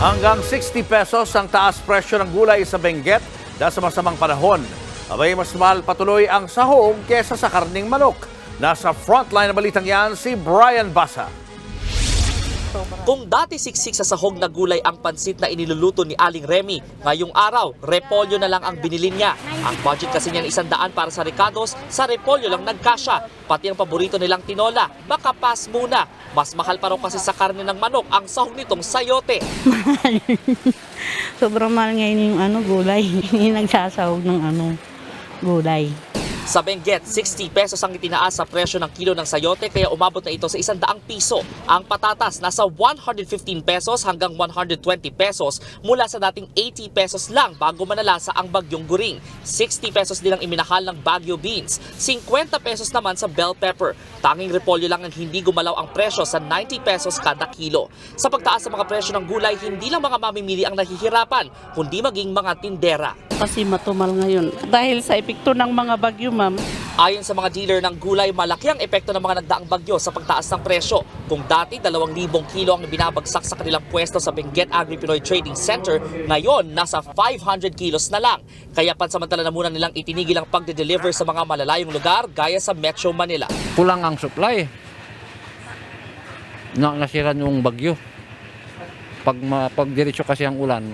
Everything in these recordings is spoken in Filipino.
Hanggang 60 pesos ang taas presyo ng gulay sa Benguet dahil sa masamang panahon. Abay, mas mahal patuloy ang sahog kesa sa karning manok. Nasa frontline na balitang yan si Brian Basa. Kung dati siksik sa sahog na gulay ang pansit na iniluluto ni Aling Remy, ngayong araw, repolyo na lang ang binili niya. Ang budget kasi niyan isang daan para sa ricados, sa repolyo lang nagkasya. Pati ang paborito nilang tinola, makapas muna. Mas mahal pa raw kasi sa karne ng manok ang sahog nitong sayote. Sobrang mahal ngayon yung ano, gulay. Hindi nagsasahog ng ano, gulay. Sa Benguet, 60 pesos ang itinaas sa presyo ng kilo ng sayote kaya umabot na ito sa 100 piso. Ang patatas nasa 115 pesos hanggang 120 pesos mula sa dating 80 pesos lang bago manalasa ang bagyong guring. 60 pesos din ang iminahal ng bagyo beans. 50 pesos naman sa bell pepper. Tanging repolyo lang ang hindi gumalaw ang presyo sa 90 pesos kada kilo. Sa pagtaas sa mga presyo ng gulay, hindi lang mga mamimili ang nahihirapan, kundi maging mga tindera. Kasi matumal ngayon. Dahil sa epekto ng mga bagyo, ma'am. Ayon sa mga dealer ng gulay, malaki ang epekto ng mga nagdaang bagyo sa pagtaas ng presyo. Kung dati 2,000 kilo ang binabagsak sa kanilang pwesto sa Benguet Agri Pinoy Trading Center, ngayon nasa 500 kilos na lang. Kaya pansamantala na muna nilang itinigil ang pagde-deliver sa mga malalayong lugar gaya sa Metro Manila. kulang ang supply. Na, nasira yung bagyo. Pag, ma, pag diretso kasi ang ulan,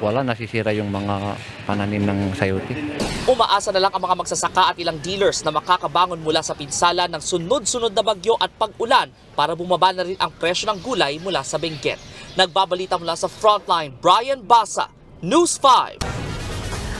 wala, nasisira yung mga pananim ng sayote. Umaasa na lang ang mga magsasaka at ilang dealers na makakabangon mula sa pinsala ng sunod-sunod na bagyo at pag-ulan para bumaba na rin ang presyo ng gulay mula sa Benguet. Nagbabalita mula sa Frontline, Brian Basa, News 5.